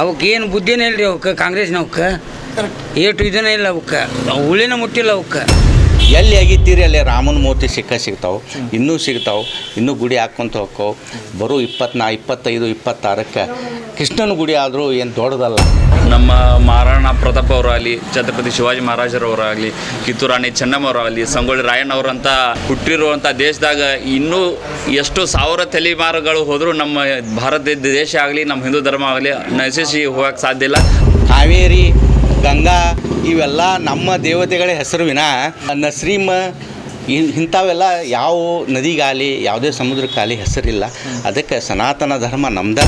ಅವಕ್ಕೆ ಏನು ಬುದ್ಧಿನೇ ರೀ ಅವಕ್ಕೆ ಕಾಂಗ್ರೆಸ್ನವಕ್ಕೆ ಏಟು ಇದನ್ನ ಇಲ್ಲ ಅವಕ್ಕೆ. ಉಳಿನ ಮುಟ್ಟಿಲ್ಲ ಅವಕ್ಕೆ. ಎಲ್ಲಿ ಆಗಿದ್ದೀರಿ ಅಲ್ಲಿ ರಾಮನ ಮೂರ್ತಿ ಸಿಕ್ಕ ಸಿಗ್ತಾವೆ ಇನ್ನೂ ಸಿಗ್ತಾವೆ ಇನ್ನೂ ಗುಡಿ ಹಾಕ್ಕೊಂತ ಹೋಗ್ಕೋ ಬರೋ ಇಪ್ಪತ್ನಾ ಇಪ್ಪತ್ತೈದು ಇಪ್ಪತ್ತಾರಕ್ಕೆ ಕೃಷ್ಣನ ಗುಡಿ ಆದರೂ ಏನು ದೊಡ್ಡದಲ್ಲ. ನಮ್ಮ ಮಹಾರಾಣ ಪ್ರತಾಪ್ ಅವರಾಗಲಿ ಛತ್ರಪತಿ ಶಿವಾಜಿ ಮಹಾರಾಜರವರಾಗಲಿ ಕಿತ್ತೂರು ರಾಣಿ ಚೆನ್ನಮ್ಮವರಾಗಲಿ ಸಂಗೊಳ್ಳಿ ರಾಯಣ್ಣವರಂತ ಹುಟ್ಟಿರುವಂಥ ದೇಶದಾಗ ಇನ್ನೂ ಎಷ್ಟು ಸಾವಿರ ತಲೆಮಾರುಗಳು ಹೋದರೂ ನಮ್ಮ ಭಾರತ ದೇಶ ಆಗಲಿ ನಮ್ಮ ಹಿಂದೂ ಧರ್ಮ ಆಗಲಿ ನಶಿಸಿ ಹೋಗಕ್ಕೆ ಸಾಧ್ಯ ಇಲ್ಲ. ಕಾವೇರಿ ಗಂಗಾ ಇವೆಲ್ಲ ನಮ್ಮ ದೇವತೆಗಳ ಹೆಸರು ವಿನ ನಸ್ರೀಮ್ ಶ್ರೀಮ ಇಂಥವೆಲ್ಲ ಯಾವ ನದಿಗಾಲಿ ಯಾವುದೇ ಸಮುದ್ರಕ್ಕಾಲಿ ಹೆಸರಿಲ್ಲ. ಅದಕ್ಕೆ ಸನಾತನ ಧರ್ಮ ನಮ್ದ.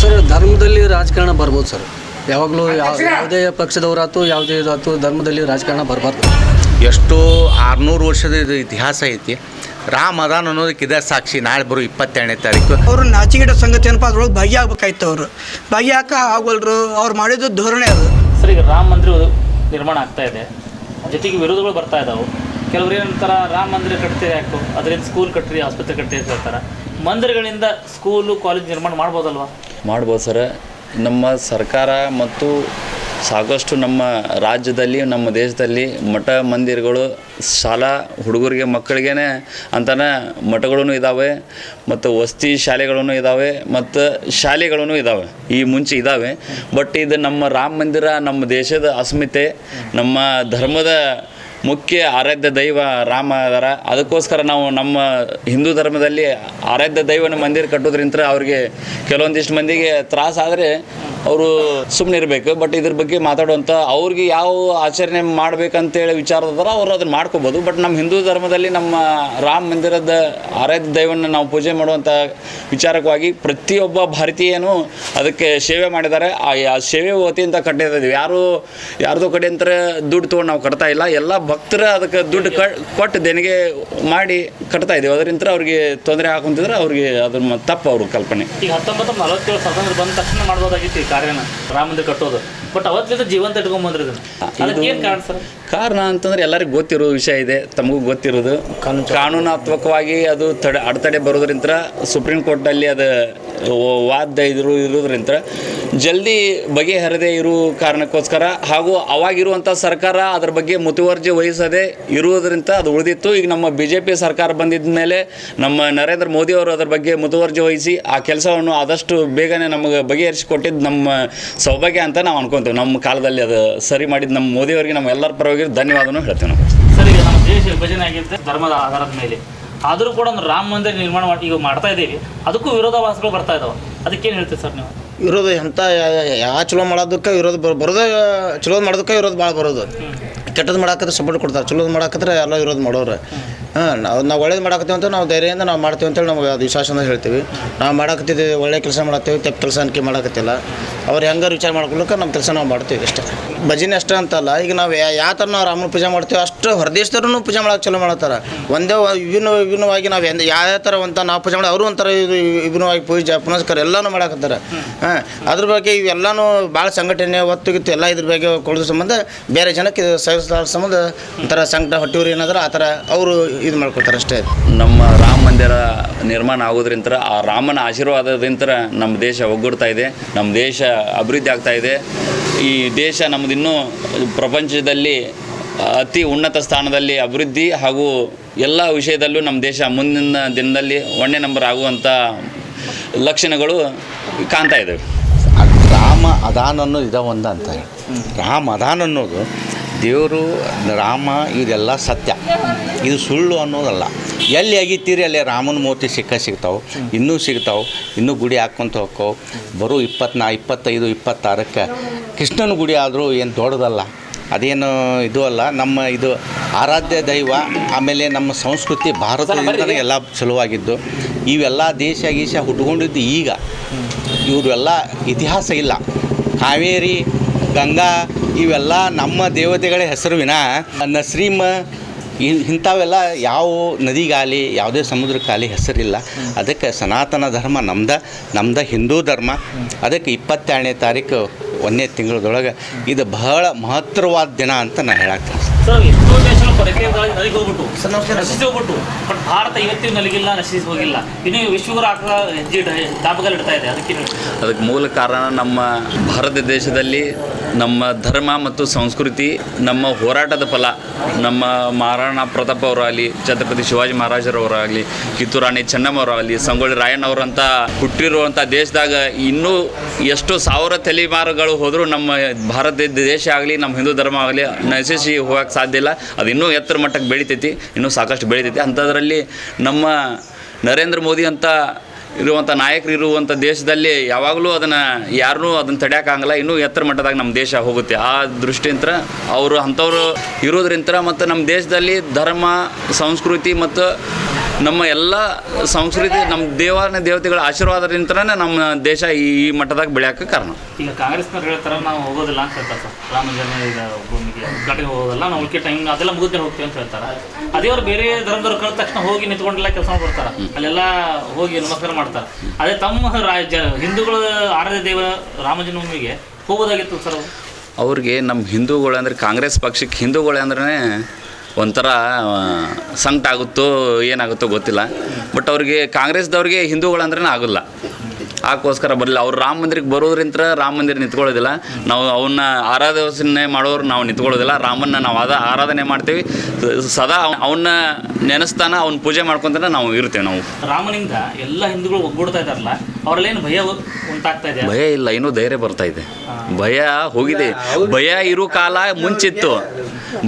ಸರ್ ಧರ್ಮದಲ್ಲಿ ರಾಜಕಾರಣ ಬರ್ಬೋದು ಸರ್. ಯಾವಾಗಲೂ ಯಾವ ಯಾವುದೇ ಪಕ್ಷದವರಾತು ಯಾವುದೇ ಇದಾತು ಧರ್ಮದಲ್ಲಿ ರಾಜಕಾರಣ ಬರಬಾರ್ದು. ಎಷ್ಟೋ ಆರುನೂರು ವರ್ಷದ ಇದು ಇತಿಹಾಸ ಐತಿ. ರಾಮ ಅದಾನ ಅನ್ನೋದಕ್ಕೆ ಇದೇ ಸಾಕ್ಷಿ. ನಾಳೆ ಬರೋ ಇಪ್ಪತ್ತೆರಡನೇ ತಾರೀಕು. ಅವರು ನಾಚಿಕೆಟ ಸಂಗತಿ ಏನಪ್ಪ ಅದ್ರೊಳಗೆ ಭಾಗಿಯಾಗಬೇಕಾಯ್ತು ಅವರು. ಭಾಗಿಯಾಕ ಆಗೋಲ್ರು ಅವ್ರು ಮಾಡಿದ್ದು ಧೋರಣೆ ಅದು. ಸರ್ ಈಗ ರಾಮ ಮಂದಿರ ನಿರ್ಮಾಣ ಆಗ್ತಾ ಇದೆ. ಜೊತೆಗೆ ವಿರೋಧಗಳು ಬರ್ತಾ ಇದಾವೆ. ಕೆಲವರು ಏನಂತಾರ ರಾಮ ಮಂದಿರ ಕಟ್ತೀರಿ ಯಾಕೋ? ಅದರಿಂದ ಸ್ಕೂಲ್ ಕಟ್ಟ್ರಿ ಆಸ್ಪತ್ರೆ ಕಟ್ಟಿ ಅಂತ ಹೇಳ್ತಾರೆ. ಮಂದಿರಗಳಿಂದ ಸ್ಕೂಲು ಕಾಲೇಜ್ ನಿರ್ಮಾಣ ಮಾಡ್ಬೋದಲ್ವಾ? ಮಾಡ್ಬೋದು ಸರ್. ನಮ್ಮ ಸರ್ಕಾರ ಮತ್ತು ಸಾಕಷ್ಟು ನಮ್ಮ ರಾಜ್ಯದಲ್ಲಿ, ನಮ್ಮ ದೇಶದಲ್ಲಿ ಮಠ ಮಂದಿರಗಳು, ಶಾಲಾ ಹುಡುಗರಿಗೆ ಮಕ್ಕಳಿಗೇ ಅಂತಾನೆ ಮಠಗಳೂ ಇದ್ದಾವೆ ಮತ್ತು ವಸತಿ ಶಾಲೆಗಳೂ ಇದ್ದಾವೆ ಮತ್ತು ಶಾಲೆಗಳೂ ಇದ್ದಾವೆ ಈ ಮುಂಚೆ ಇದ್ದಾವೆ ಬಟ್ ಇದು ನಮ್ಮ ರಾಮ ಮಂದಿರ, ನಮ್ಮ ದೇಶದ ಅಸ್ಮಿತೆ, ನಮ್ಮ ಧರ್ಮದ ಮುಖ್ಯ ಆರಾಧ್ಯ ದೈವ ರಾಮ ಅದರ. ಅದಕ್ಕೋಸ್ಕರ ನಾವು ನಮ್ಮ ಹಿಂದೂ ಧರ್ಮದಲ್ಲಿ ಆರಾಧ್ಯ ದೈವನ ಮಂದಿರ ಕಟ್ಟೋದ್ರಿಂದ ಅವ್ರಿಗೆ ಕೆಲವೊಂದಿಷ್ಟು ಮಂದಿಗೆ ತ್ರಾಸ ಆದರೆ ಅವರು ಸುಮ್ಮನೆ ಇರಬೇಕು. ಬಟ್ ಇದ್ರ ಬಗ್ಗೆ ಮಾತಾಡುವಂಥ ಅವ್ರಿಗೆ ಯಾವ ಆಚರಣೆ ಮಾಡ್ಬೇಕಂತೇಳಿ ವಿಚಾರದಾರ ಅವರು ಅದನ್ನು ಮಾಡ್ಕೋಬೋದು. ಬಟ್ ನಮ್ಮ ಹಿಂದೂ ಧರ್ಮದಲ್ಲಿ ನಮ್ಮ ರಾಮ ಮಂದಿರದ ಆರಾಧ್ಯ ದೈವನ ನಾವು ಪೂಜೆ ಮಾಡುವಂಥ ವಿಚಾರಕವಾಗಿ ಪ್ರತಿಯೊಬ್ಬ ಭಾರತೀಯನೂ ಅದಕ್ಕೆ ಸೇವೆ ಮಾಡಿದ್ದಾರೆ. ಆ ಆ ಸೇವೆ ವತಿಯಿಂದ ಕಟ್ಟಿದ್ದೀವಿ ಯಾರು ಯಾರ್ದೋ ಕಡೆ ಅಂತ ದುಡ್ಡು ತೊಗೊಂಡು ನಾವು ಕಟ್ತಾ ಇಲ್ಲ. ಎಲ್ಲ ಭಕ್ತರ ಅದಕ್ಕೆ ದುಡ್ಡು ಕ ಕೊಟ್ಟು ದೇಣಿಗೆ ಮಾಡಿ ಕಟ್ತಾ ಇದ್ದೀವಿ. ಅದರಿಂದ ಅವ್ರಿಗೆ ತೊಂದರೆ ಹಾಕೊಂತಿದ್ರೆ ಅವ್ರಿಗೆ ಅದ್ರ ತಪ್ಪು ಅವ್ರ ಕಲ್ಪನೆ. ಈಗ ಹತ್ತೊಂಬತ್ತು ನಲವತ್ತೇಳು ಸ್ವಾತಂತ್ರ್ಯ ಬಂದ ತಕ್ಷಣ ಮಾಡ್ಬೋದಾಗಿತ್ತು ಈ ಕಾರ್ಯನ ರಾಮ ಮಂದಿರ ಕಟ್ಟೋದು. ಬಟ್ ಅವತ್ತಿಂದ ಜೀವಂತ ಇದನ್ನ. ಏನು ಕಾರಣ ಸರ್? ಕಾರಣ ಅಂತಂದ್ರೆ ಎಲ್ಲರಿಗೂ ಗೊತ್ತಿರೋ ವಿಷಯ ಇದೆ ತಮಗೂ ಗೊತ್ತಿರೋದು. ಕಾನೂನಾತ್ಮಕವಾಗಿ ಅದು ತಡೆ ಅಡೆತಡೆ ಬರೋದ್ರಿಂದ ಸುಪ್ರೀಂ ಕೋರ್ಟಲ್ಲಿ ಅದು ವಾದ ಇದ್ರು ಇರೋದ್ರಿಂದ ಜಲ್ದಿ ಬಗೆಹರದೇ ಇರೋ ಕಾರಣಕ್ಕೋಸ್ಕರ ಹಾಗೂ ಅವಾಗಿರುವಂಥ ಸರ್ಕಾರ ಅದ್ರ ಬಗ್ಗೆ ಮುತುವರ್ಜಿ ವಹಿಸದೆ ಇರುವುದರಿಂದ ಅದು ಉಳಿದಿತ್ತು. ಈಗ ನಮ್ಮ ಬಿ ಜೆ ಪಿ ಸರ್ಕಾರ ಬಂದಿದ್ದ ಮೇಲೆ ನಮ್ಮ ನರೇಂದ್ರ ಮೋದಿ ಅವರು ಅದರ ಬಗ್ಗೆ ಮುತುವರ್ಜಿ ವಹಿಸಿ ಆ ಕೆಲಸವನ್ನು ಆದಷ್ಟು ಬೇಗನೆ ನಮಗೆ ಬಗೆಹರಿಸಿಕೊಟ್ಟಿದ್ದು ನಮ್ಮ ಸೌಭಾಗ್ಯ ಅಂತ ನಾವು ಅನ್ಕೊಂತೀವಿ. ನಮ್ಮ ಕಾಲದಲ್ಲಿ ಅದು ಸರಿ ಮಾಡಿದ್ದು ನಮ್ಮ ಮೋದಿಯವರಿಗೆ ನಮ್ಮ ಎಲ್ಲರ ಪರವಾಗಿ ಧನ್ಯವಾದನೂ ಹೇಳ್ತೀವಿ ನಾವು ಸರಿ ನಮ್ಮ ದೇಶ ವಿಭಜನೆ ಆಗಿರುತ್ತೆ ಧರ್ಮದ ಆಧಾರದ ಮೇಲೆ. ಆದರೂ ಕೂಡ ಒಂದು ರಾಮ ಮಂದಿರ ನಿರ್ಮಾಣ ಮಾಡಿ ಈಗ ಮಾಡ್ತಾ ಇದ್ದೀವಿ. ಅದಕ್ಕೂ ವಿರೋಧಾಭಾಸಗಳು ಬರ್ತಾ ಇದಾವೆ. ಅದಕ್ಕೇನು ಹೇಳ್ತೀವಿ ಸರ್ ನೀವು? ವಿರೋಧ ಎಂಥ ಯಾವ ಚಲೋ ಮಾಡೋದಕ್ಕೆ ವಿರೋಧ ಬರ್ ಬರೋದೇ ಚಲೋ ಮಾಡೋದಕ್ಕೆ ವಿರೋಧ ಭಾಳ ಬರೋದು. ಕೆಟ್ಟದ್ದು ಮಾಡಾಕತ್ರೆ ಸಪೋರ್ಟ್ ಕೊಡ್ತಾರೆ ಚಲೋದು ಮಾಡಾಕತ್ರೆ ಎಲ್ಲ ವಿರೋಧ ಮಾಡೋರು. ಹಾಂ, ನಾವು ನಾವು ಒಳ್ಳೇದು ಮಾಡಾಕತ್ತೀವಿ ಅಂತ ನಾವು ಧೈರ್ಯದಿಂದ ನಾವು ಮಾಡ್ತೀವಿ ಅಂತೇಳಿ ನಮಗೆ ಅದು ವಿಶ್ವಾಸದಿಂದ ಹೇಳ್ತೀವಿ. ನಾವು ಮಾಡಾಕತ್ತಿದ್ದೀವಿ ಒಳ್ಳೆ ಕೆಲಸ ಮಾಡತ್ತೀವಿ ತಪ್ಪು ಕೆಲಸ ಅನ್ಕೆ ಮಾಡಕತ್ತಿಲ್ಲ. ಅವ್ರು ಹೆಂಗಾರು ವಿಚಾರ ಮಾಡ್ಕೊಳಕ್ಕೆ ನಮ್ಮ ಕೆಲಸ ನಾವು ಮಾಡ್ತೀವಿ ಅಷ್ಟೇ. ಭಜನೆ ಅಷ್ಟೇ ಅಂತಲ್ಲ, ಈಗ ನಾವು ಯಾವ ಥರ ನಾವು ರಾಮನ ಪೂಜೆ ಮಾಡ್ತೀವಿ ಅಷ್ಟು ಹೊರದೇಶದವ್ರೂ ಪೂಜೆ ಮಾಡೋಕೆ ಚಲೋ ಮಾಡ್ತಾರೆ ಒಂದೇ ವಿಭಿನ್ನ ವಿಭಿನ್ನವಾಗಿ ನಾವು ಎಂದ ಯಾವ ಥರ ಅಂತ ನಾವು ಪೂಜೆ ಮಾಡಿ ಅವರು ಒಂಥರ ಇದು ವಿಭಿನ್ನವಾಗಿ ಪೂಜೆ ಪುನಸ್ಕಾರ ಎಲ್ಲನೂ ಮಾಡಾಕತ್ತಾರೆ. ಹಾಂ, ಅದ್ರ ಬಗ್ಗೆ ಇವೆಲ್ಲನೂ ಭಾಳ ಸಂಘಟನೆ ಒತ್ತುಗಿತ್ತು ಎಲ್ಲ ಇದ್ರ ಬಗ್ಗೆ ಕೊಡೋದ್ರ ಸಂಬಂಧ ಬೇರೆ ಜನಕ್ಕೆ ಇದು ಸಹಿಸ್ಲಾರ ಸಂಬಂಧ ಒಂಥರ ಸಂಕಟ ಹೊಟ್ಟೆವ್ರು ಏನಾದ್ರೆ ಆ ಥರ ಅವರು ಇದು ಮಾಡ್ಕೊತಾರೆ ಅಷ್ಟೇ ನಮ್ಮ ರಾಮ ಮಂದಿರ ನಿರ್ಮಾಣ ಆಗೋದ್ರಿಂದ ಆ ರಾಮನ ಆಶೀರ್ವಾದದಿಂದ ನಮ್ಮ ದೇಶ ಒಗ್ಗೂಡ್ತಾ ಇದೆ ನಮ್ಮ ದೇಶ ಅಭಿವೃದ್ಧಿ ಆಗ್ತಾ ಇದೆ. ಈ ದೇಶ ನಮ್ಮದಿನ್ನೂ ಪ್ರಪಂಚದಲ್ಲಿ ಅತಿ ಉನ್ನತ ಸ್ಥಾನದಲ್ಲಿ ಅಭಿವೃದ್ಧಿ ಹಾಗೂ ಎಲ್ಲ ವಿಷಯದಲ್ಲೂ ನಮ್ಮ ದೇಶ ಮುಂದಿನ ದಿನದಲ್ಲಿ ಒಂದನೇ ನಂಬರ್ ಆಗುವಂಥ ಲಕ್ಷಣಗಳು ಕಾಣ್ತಾ ಇದ್ದಾವೆ ರಾಮ ಅದಾನ್ ಅನ್ನೋದು ಇದ ಒಂದ ಅಂತ. ಹೇಳಿ ರಾಮ ಅದಾನ್ ಅನ್ನೋದು ದೇವರು, ರಾಮ ಇದೆಲ್ಲ ಸತ್ಯ. ಇದು ಸುಳ್ಳು ಅನ್ನೋದಲ್ಲ. ಎಲ್ಲಿ ಆಗಿತ್ತೀರಿ ಅಲ್ಲಿ ರಾಮನ ಮೂರ್ತಿ ಸಿಕ್ಕ ಸಿಗ್ತಾವೆ, ಇನ್ನೂ ಸಿಗ್ತಾವೆ, ಇನ್ನೂ ಗುಡಿ ಹಾಕ್ಕೊಂತ ಹೋಗ್ಕೋ ಬರೋ ಇಪ್ಪತ್ನಾ, ಇಪ್ಪತ್ತೈದು, ಇಪ್ಪತ್ತಾರಕ್ಕೆ ಕೃಷ್ಣನ ಗುಡಿ ಆದರೂ ಏನು ದೊಡ್ಡದಲ್ಲ. ಅದೇನು ಇದು ಅಲ್ಲ, ನಮ್ಮ ಇದು ಆರಾಧ್ಯ ದೈವ, ಆಮೇಲೆ ನಮ್ಮ ಸಂಸ್ಕೃತಿ ಭಾರತದಿಂದನೇ ಎಲ್ಲ ಚಲುವಾಗಿದ್ದು ಇವೆಲ್ಲ ದೇಶ ಗೀಶ ಹುಟ್ಕೊಂಡಿದ್ದು ಈಗ. ಇವರೆಲ್ಲ ಇತಿಹಾಸ ಇಲ್ಲ. ಕಾವೇರಿ ಗಂಗಾ ಇವೆಲ್ಲ ನಮ್ಮ ದೇವತೆಗಳ ಹೆಸರು ವಿನ ನಸ್ರೀಮ್ ಶ್ರೀಮ ಇಂಥವೆಲ್ಲ ಯಾವ ನದಿಗಾಲಿ, ಯಾವುದೇ ಸಮುದ್ರಕ್ಕಾಲಿ ಹೆಸರಿಲ್ಲ. ಅದಕ್ಕೆ ಸನಾತನ ಧರ್ಮ ನಮ್ದು ನಮ್ದು ಹಿಂದೂ ಧರ್ಮ. ಅದಕ್ಕೆ ಇಪ್ಪತ್ತೆರಡನೇ ತಾರೀಕು ಒಂದನೇ ತಿಂಗಳದೊಳಗೆ ಇದು ಬಹಳ ಮಹತ್ವವಾದ ದಿನ ಅಂತ ನಾನು ಹೇಳಕ್ಕೆ ದೇಶಗಳು ಹೋಗ್ಬಿಟ್ಟು. ನಶಿಸಿ ಹೋಗ್ಬಿಟ್ಟು. ಬಟ್ ಭಾರತ ಇವತ್ತಿನ ನಲಿಗಿಲ್ಲ ನಶಿಸಿ ಹೋಗಿಲ್ಲ. ಇನ್ನು ವಿಶ್ವಗುರು ಹೆಜ್ಜೆ ಇಡ್ತಾ ಇದೆ ಅದಕ್ಕೆ ಅದಕ್ಕೆ ಮೂಲ ಕಾರಣ ನಮ್ಮ ಭಾರತ ದೇಶದಲ್ಲಿ ನಮ್ಮ ಧರ್ಮ ಮತ್ತು ಸಂಸ್ಕೃತಿ ನಮ್ಮ ಹೋರಾಟದ ಫಲ ನಮ್ಮ ಮಹಾರಾಣಾ ಪ್ರತಾಪ್ ಅವರಾಗಲಿ ಛತ್ರಪತಿ ಶಿವಾಜಿ ಮಹಾರಾಜರವರಾಗಲಿ ಕಿತ್ತೂರು ರಾಣಿ ಚೆನ್ನಮ್ಮವರಾಗಲಿ ಸಂಗೊಳ್ಳಿ ರಾಯಣ್ಣವರಂತ ಹುಟ್ಟಿರುವಂಥ ದೇಶದಾಗ ಇನ್ನೂ ಎಷ್ಟು ಸಾವಿರ ತಲೆಮಾರುಗಳು ಹೋದರೂ ನಮ್ಮ ಭಾರತ ದೇಶ ಆಗಲಿ ನಮ್ಮ ಹಿಂದೂ ಧರ್ಮ ಆಗಲಿ ನಶಿಸಿ ಹೋಗಕ್ಕೆ ಸಾಧ್ಯ ಇಲ್ಲ. ಅದು ಇನ್ನೂ ಎತ್ತರ ಮಟ್ಟಕ್ಕೆ ಬೆಳಿತೈತಿ, ಇನ್ನೂ ಸಾಕಷ್ಟು ಬೆಳಿತೈತಿ. ಅಂಥದ್ರಲ್ಲಿ ನಮ್ಮ ನರೇಂದ್ರ ಮೋದಿ ಅಂತ ಇರುವಂಥ ನಾಯಕರು ಇರುವಂಥ ದೇಶದಲ್ಲಿ ಯಾವಾಗಲೂ ಅದನ್ನು ಯಾರನ್ನೂ ಅದನ್ನು ತಡೆಯೋಕ್ಕಾಗಲ್ಲ ಇನ್ನೂ ಎತ್ತರ ಮಟ್ಟದಾಗ ನಮ್ಮ ದೇಶ ಹೋಗುತ್ತೆ. ಆ ದೃಷ್ಟಿಯಿಂದ ಅವರು ಅಂಥವ್ರು ಇರೋದ್ರಿಂತ ಮತ್ತು ನಮ್ಮ ದೇಶದಲ್ಲಿ ಧರ್ಮ, ಸಂಸ್ಕೃತಿ ಮತ್ತು ನಮ್ಮ ಎಲ್ಲ ಸಂಸ್ಕೃತಿ ನಮ್ಮ ದೇವಾಲಯ ದೇವತೆಗಳ ಆಶೀರ್ವಾದದಿಂದನೇ ನಮ್ಮ ದೇಶ ಈ ಈ ಮಟ್ಟದಾಗ ಬೆಳೆಯೋಕ್ಕೆ ಕಾರಣ. ಈಗ ಕಾಂಗ್ರೆಸ್ನವ್ರು ಹೇಳ್ತಾರೆ ನಾವು ಹೋಗೋದಿಲ್ಲ ಅಂತ ಹೇಳ್ತಾರೆ ಸರ್. ರಾಮ ಜನ್ಮ ಈಗ ಭೂಮಿಗೆ ಉದ್ಘಾಟನೆ ಹೋಗೋದಲ್ಲ ನಾವು ಉಳ್ಕೆ ಟೈಮ್ ಅದೆಲ್ಲ ಮುಗಿದ್ರೆ ಹೋಗ್ತೀವಿ ಅಂತ ಹೇಳ್ತಾರೆ. ಅದೇ ಅವ್ರು ಬೇರೆ ಧರ್ಮದವ್ರು ಕಳೆದ ತಕ್ಷಣ ಹೋಗಿ ನಿಂತ್ಕೊಂಡೆಲ್ಲ ಕೆಲಸ ಬರ್ತಾರೆ ಅಲ್ಲೆಲ್ಲ ಹೋಗಿ ನಮಸ್ಕಾರ ಮಾಡ್ತಾರೆ. ಅದೇ ತಮ್ಮ ರಾಜ್ಯ ಹಿಂದೂಗಳ ಆರಾಧ್ಯ ದೇವ ರಾಮ ಜನ್ಮಭೂಮಿಗೆ ಹೋಗೋದಾಗಿತ್ತು ಸರ್ ಅವ್ರು ಅವ್ರಿಗೆ ನಮ್ಮ ಹಿಂದೂಗಳು ಅಂದರೆ ಕಾಂಗ್ರೆಸ್ ಪಕ್ಷಕ್ಕೆ ಹಿಂದೂಗಳು ಅಂದ್ರೆ ಒಂಥರ ಸಂಕಟ ಆಗುತ್ತೋ ಏನಾಗುತ್ತೋ ಗೊತ್ತಿಲ್ಲ. ಬಟ್ ಅವ್ರಿಗೆ ಕಾಂಗ್ರೆಸ್ದವ್ರಿಗೆ ಹಿಂದೂಗಳಂದ್ರೆ ಆಗೋಲ್ಲ. ಅದಕ್ಕೋಸ್ಕರ ಬರಲಿಲ್ಲ. ಅವ್ರು ರಾಮ ಮಂದಿರಕ್ಕೆ ಬರೋದ್ರಿಂತ ರಾಮ ಮಂದಿರ ನಿಂತ್ಕೊಳ್ಳೋದಿಲ್ಲ. ನಾವು ಅವನ್ನ ಆರಾಧನೆ ಮಾಡೋರು ನಾವು ನಿಂತ್ಕೊಳ್ಳೋದಿಲ್ಲ. ರಾಮನ್ನ ನಾವು ಅದ ಆರಾಧನೆ ಮಾಡ್ತೀವಿ. ಸದಾ ಅವನ್ನ ನೆನೆಸ್ತಾನ ಅವ್ನ ಪೂಜೆ ಮಾಡ್ಕೊತಾನೆ ನಾವು ಇರ್ತೇವೆ ನಾವು. ರಾಮನಿಂದ ಎಲ್ಲ ಹಿಂದೂಗಳು ಒಗ್ಗೂಡ್ತಾ ಇದಾರಲ್ಲ ಅವರಲ್ಲೇನು ಭಯ ಉಂಟಾಗ್ತಾ ಇದೆ ಭಯ ಇಲ್ಲ ಇನ್ನೂ ಧೈರ್ಯ ಬರ್ತಾ ಇದೆ. ಭಯ ಹೋಗಿದೆ. ಭಯ ಇರೋ ಕಾಲ ಮುಂಚಿತ್ತು.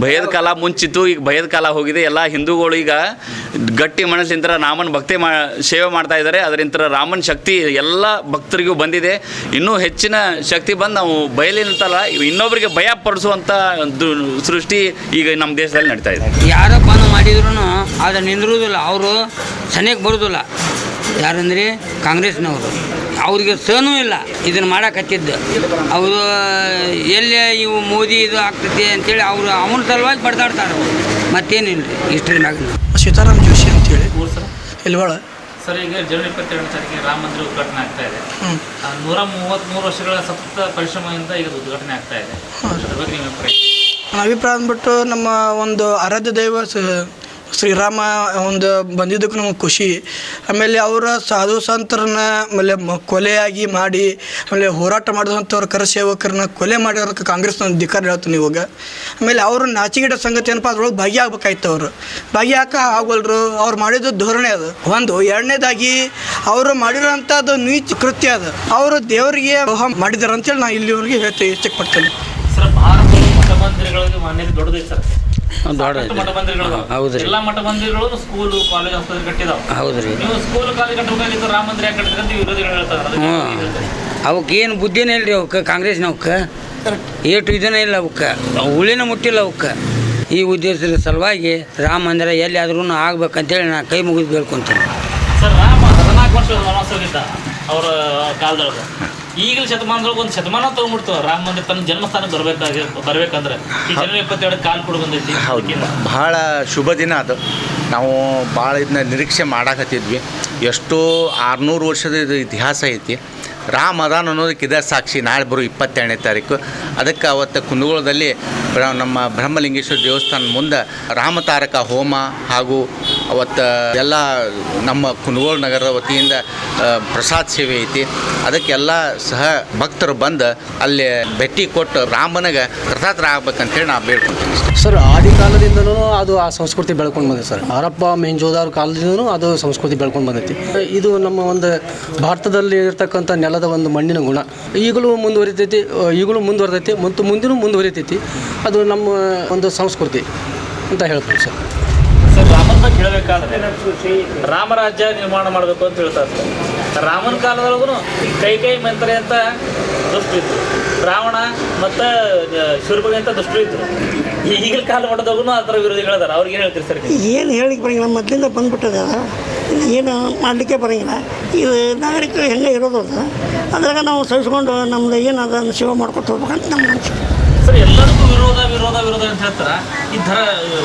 ಭಯದ ಕಾಲ ಮುಂಚಿತ್ತು ಈಗ ಭಯದ ಕಾಲ ಹೋಗಿದೆ. ಎಲ್ಲ ಹಿಂದೂಗಳು ಈಗ ಗಟ್ಟಿ ಮನಸ್ಸಿಂದ ರಾಮನ ಭಕ್ತಿ ಮಾ ಸೇವೆ ಮಾಡ್ತಾ ಇದ್ದಾರೆ. ಅದರಿಂದ ರಾಮನ ಶಕ್ತಿ ಎಲ್ಲ ಭಕ್ತರಿಗೂ ಬಂದಿದೆ. ಇನ್ನೂ ಹೆಚ್ಚಿನ ಶಕ್ತಿ ಬಂದು ನಾವು ಬಯಲಿನಂತಲ್ಲ ಇನ್ನೊಬ್ಬರಿಗೆ ಭಯ ಪಡಿಸುವಂಥ ಸೃಷ್ಟಿ ಈಗ ನಮ್ಮ ದೇಶದಲ್ಲಿ ನಡೀತಾ ಇದೆ. ಯಾರೋ ಬಂದು ಮಾಡಿದ್ರು ಅದು ನಿಂದಿರುವುದಿಲ್ಲ ಅವರು ಸನಿಯಕ್ಕೆ ಬರೋದಿಲ್ಲ. ಯಾರಂದ್ರೆ? ಕಾಂಗ್ರೆಸ್ನವರು. ಅವ್ರಿಗೆ ಸಹನೂ ಇಲ್ಲ ಇದನ್ನು ಮಾಡೋಕತ್ತಿದ್ದು. ಅವರು ಎಲ್ಲಿ ಇವು ಮೋದಿ ಇದು ಆಗ್ತೈತಿ ಅಂತೇಳಿ ಅವರು ಅವನ ಸಲುವಾಗಿ ಬಡ್ದಾಡ್ತಾರೆ ಅವ್ರು. ಮತ್ತೇನಿಲ್ಲ ರೀ ಇಷ್ಟರಿಂದ ಮ್ಯಾಗ ಸೀತಾರಾಮ್ ಜೋಶಿ ಅಂತೇಳಿ. ಹೇಳಿ ಸರ್? ಇಲ್ವಾಳ? ಸರ್ ಈಗ ಜನವರಿ ಇಪ್ಪತ್ತೆರಡನೇ ತಾರೀಕಿಗೆ ರಾಮ ಮಂದಿರ ಉದ್ಘಾಟನೆ ಆಗ್ತಾ ಇದೆ. ಆ, ನೂರ ಮೂವತ್ತ್ಮೂರು ವರ್ಷಗಳ ಸತತ ಪರಿಶ್ರಮದಿಂದ ಈಗ ಉದ್ಘಾಟನೆ ಆಗ್ತಾ ಇದೆ. ಅದ್ರ ಬಗ್ಗೆ ನಿಮ್ಮ ಅಭಿಪ್ರಾಯ? ನನ್ನ ಅಭಿಪ್ರಾಯ ಅಂದ್ಬಿಟ್ಟು ನಮ್ಮ ಒಂದು ಆರಾಧ್ಯ ದೈವ ಸ- ಶ್ರೀರಾಮ ಒಂದು ಬಂದಿದ್ದಕ್ಕೆ ನಮಗೆ ಖುಷಿ. ಆಮೇಲೆ ಅವರ ಸಾಧು ಸಂತರನ್ನ ಆಮೇಲೆ ಕೊಲೆಯಾಗಿ ಮಾಡಿ, ಆಮೇಲೆ ಹೋರಾಟ ಮಾಡಿದಂಥವ್ರ ಕರಸೇವಕರನ್ನ ಕೊಲೆ ಮಾಡಿರೋದಕ್ಕೆ ಕಾಂಗ್ರೆಸ್ ಒಂದು ಧಿಕ್ಕಾರ ಹೇಳ್ತೀನಿ ಇವಾಗ. ಆಮೇಲೆ ಅವರು ನಾಚಿಗಿಡ ಸಂಗತಿ ಏನಪ್ಪ ಅದ್ರೊಳಗೆ ಭಾಗಿಯಾಗಬೇಕಾಯ್ತು ಅವರು. ಭಾಗಿಯಾಕ ಆಗೋಲ್ರು ಅವ್ರು ಮಾಡಿದ್ದು ಧೋರಣೆ ಅದು. ಒಂದು, ಎರಡನೇದಾಗಿ ಅವರು ಮಾಡಿರೋಂಥದ್ದು ನೀಚ ಕೃತ್ಯ ಅದು. ಅವರು ದೇವರಿಗೆ ಮಾಡಿದಾರೆ ಅಂತೇಳಿ ನಾನು ಇಲ್ಲಿವರೆಗೆ ಹೇಳ್ತೀನಿ ಮಠ ಮಂದಿರಗಳಿಗೆ ಮಾನ್ಯತೆ ದೊಡ್ಡದೈತೆ ಸರ್. ದೊಡ್ಡ ಮಠ ಮಂದಿರಗಳು ಹೌದು ರೀ. ಮಠ ಮಂದಿರಗಳು ಸ್ಕೂಲು ಕಾಲೇಜ್ ಆಸ್ಪತ್ರೆ ಕಟ್ಟಿದಾವ. ಹೌದು ನೀವು ಸ್ಕೂಲ್ ಕಾಲೇಜ್ ಕಟ್ಟಬೇಕಾಗಿತ್ತು ರಾಮ ಮಂದಿರ ಯಾಕೆ ಕಟ್ಟಿದ್ರೆ ಅಂತ ವಿರೋಧಿಗಳು ಹೇಳ್ತಾರೆ. ಅದಕ್ಕೆ ಹ್ಞೂ ನೀವು ಹೇಳ್ತೀರಿ. ಅವಕ್ಕೆ ಏನು ಬುದ್ಧಿನೇ ಇಲ್ಲ ರೀ ಅವಕ್ಕೆ ಕಾಂಗ್ರೆಸ್ನವಕ್ಕೆ ಏಟು ಇದನ್ನ ಇಲ್ಲ ಅವಕ್ಕೆ. ಉಳಿನ ಮುಟ್ಟಿಲ್ಲ ಅವಕ್ಕೆ. ಈ ಉದ್ದೇಶದ ಸಲುವಾಗಿ ರಾಮ ಮಂದಿರ ಎಲ್ಲಿಯಾದ್ರೂ ಆಗ್ಬೇಕಂತೇಳಿ ನಾನು ಕೈ ಮುಗಿದು ಬೇಡ್ಕೊತೀನಿ. ಸರ್ ರಾಮ ಹದಿನಾಲ್ಕು ವರ್ಷ ಅವರ ಕಾಲದೊಳಗೆ. ಈಗಿನ ಶತಮಾನದೊಳಗೆ ಒಂದು ಶತಮಾನ ತಗೊಂಡ್ಬಿಡ್ತು. ರಾಮ ಮಂದಿರ ತನ್ನ ಜನ್ಮಸ್ಥಾನಕ್ಕೆ ಬರಬೇಕಾಗಿ ಬರ್ಬೇಕಂದ್ರೆ ಈ ಜನವರಿ ಇಪ್ಪತ್ತೆರಡು ಕಾಲ್ ಕೂಡ ಬಂದೈತಿ. ಹೌದು. ಭಾಳ ಶುಭ ದಿನ ಅದು. ನಾವು ಭಾಳ ಇದನ್ನ ನಿರೀಕ್ಷೆ ಮಾಡಾಕತ್ತಿದ್ವಿ. ಎಷ್ಟೋ ಆರುನೂರು ವರ್ಷದ ಇದು ಇತಿಹಾಸ ಐತಿ. ರಾಮ ಅನ್ನೋದಕ್ಕೆ ಇದೇ ಸಾಕ್ಷಿ. ನಾಳೆ ಬರೋ ಇಪ್ಪತ್ತೆರಡನೇ ತಾರೀಕು. ಅದಕ್ಕೆ ಅವತ್ತು ಕುಂದಗೋಳದಲ್ಲಿ ನಮ್ಮ ಬ್ರಹ್ಮಲಿಂಗೇಶ್ವರ ದೇವಸ್ಥಾನ ಮುಂದೆ ರಾಮತಾರಕ ಹೋಮ ಹಾಗೂ ಅವತ್ತು ಎಲ್ಲ ನಮ್ಮ ಕುಂದಗೋಳ ನಗರದ ವತಿಯಿಂದ ಪ್ರಸಾದ ಸೇವೆ ಐತಿ. ಅದಕ್ಕೆಲ್ಲ ಸಹ ಭಕ್ತರು ಬಂದು ಅಲ್ಲಿ ಭೇಟಿ ಕೊಟ್ಟು ರಾಮನಿಗೆ ಕೃತಾರ್ಥ ಆಗ್ಬೇಕಂತೇಳಿ ನಾವು ಬೇಡ್ಕೊತೀವಿ. ಸರ್, ಆದಿ ಕಾಲದಿಂದನೂ ಅದು ಆ ಸಂಸ್ಕೃತಿ ಬೆಳ್ಕೊಂಡು ಬಂದಿದೆ ಸರ್. ಹರಪ್ಪ, ಮೆಂಜೋದಾರ್ ಕಾಲದಿಂದನೂ ಅದು ಸಂಸ್ಕೃತಿ ಬೆಳ್ಕೊಂಡು ಬಂದೈತಿ. ಇದು ನಮ್ಮ ಒಂದು ಭಾರತದಲ್ಲಿ ಇರ್ತಕ್ಕಂಥ ನೆಲದ ಒಂದು ಮಣ್ಣಿನ ಗುಣ. ಈಗಲೂ ಮುಂದುವರಿತೈತಿ ಈಗಲೂ ಮುಂದುವರಿತೈತಿ ಮತ್ತು ಮುಂದಿನೂ ಮುಂದುವರಿತೈತಿ. ಅದು ನಮ್ಮ ಒಂದು ಸಂಸ್ಕೃತಿ ಅಂತ ಹೇಳ್ತೀನಿ ಸರ್. ಸರ್ ರಾಮನ ಬಗ್ಗೆ ಹೇಳಬೇಕಾದ್ರೆ ರಾಮರಾಜ್ಯ ನಿರ್ಮಾಣ ಮಾಡಬೇಕು ಅಂತ ಹೇಳ್ತಾರೆ ಸರ್. ರಾಮನ ಕಾಲದೊಳಗೂ ಕೈ ಕೈ ಮಂತ್ರಿ ಅಂತ ದುಷ್ಟರಿದ್ರು ರಾವಣ ಮತ್ತು ಶೂರ್ಪಗಿ ಅಂತ ಈ ಈಗಿನ ಕಾಲ ಮಟ್ಟದಾಗೂ ಆ ಥರ ವಿರೋಧಿಗಳಿದಾರೆ ಅವ್ರಿಗೆ ಏನು ಹೇಳ್ತೀರಿ ಸರ್? ಏನು ಹೇಳಿಕ್ಕೆ ಬರಂಗಿಲ್ಲ ಮೊದಲಿಂದ ಬಂದ್ಬಿಟ್ಟದ. ಏನು ಮಾಡಲಿಕ್ಕೆ ಬರೋಂಗಿಲ್ಲ. ಇದು ನಾಗರಿಕರು ಹೆಂಗೆ ಇರೋದು ಅಂತ ಅದ್ರಾಗ ನಾವು ಸಹಿಸ್ಕೊಂಡು ನಮ್ದು ಏನು ಅದನ್ನು ಸೇವೆ ಮಾಡ್ಕೊತ ಹೋಗ್ಬೇಕಂತ ನಮ್ಮ ಅನಿಸಿಕೆ ಸರ್ ಎಲ್ಲರಿಗೂ ವಿರೋಧ ವಿರೋಧ ವಿರೋಧ ಅಂತ ಹೇಳ್ತಾರೆ? ಈ ಧರ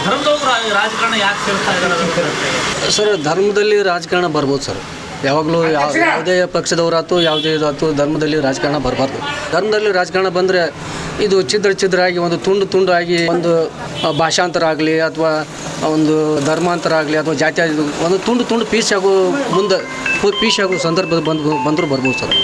ಧರ್ಮದವ್ರು ರಾ- ರಾಜಕಾರಣ ಯಾಕೆ ಸೇರ್ತಾ ಇದ್ದಾರೆ ಸರ್ ಧರ್ಮದಲ್ಲಿ ರಾಜಕಾರಣ ಬರ್ಬೋದು ಸರ್. ಯಾವಾಗಲೂ ಯಾವ ಯಾವುದೇ ಪಕ್ಷದವರಾಯ್ತು ಯಾವುದೇ ಇದಾಯ್ತು ಧರ್ಮದಲ್ಲಿ ರಾಜಕಾರಣ ಬರಬಾರ್ದು. ಧರ್ಮದಲ್ಲಿ ರಾಜಕಾರಣ ಬಂದರೆ ಇದು ಛಿದ್ರ ಚಿದ್ರಾಗಿ, ಒಂದು ತುಂಡು ತುಂಡು ಆಗಿ ಒಂದು ಭಾಷಾಂತರ ಆಗಲಿ ಅಥವಾ ಒಂದು ಧರ್ಮಾಂತರ ಆಗಲಿ ಅಥವಾ ಜಾತಿ ಒಂದು ತುಂಡು ತುಂಡು ಪೀಸ್ ಆಗೋ ಮುಂದೆ ಪೀಸ್ ಆಗೋ ಸಂದರ್ಭ ಬಂದು, ಬಂದರೂ ಬರ್ಬೋದು ಸರ್.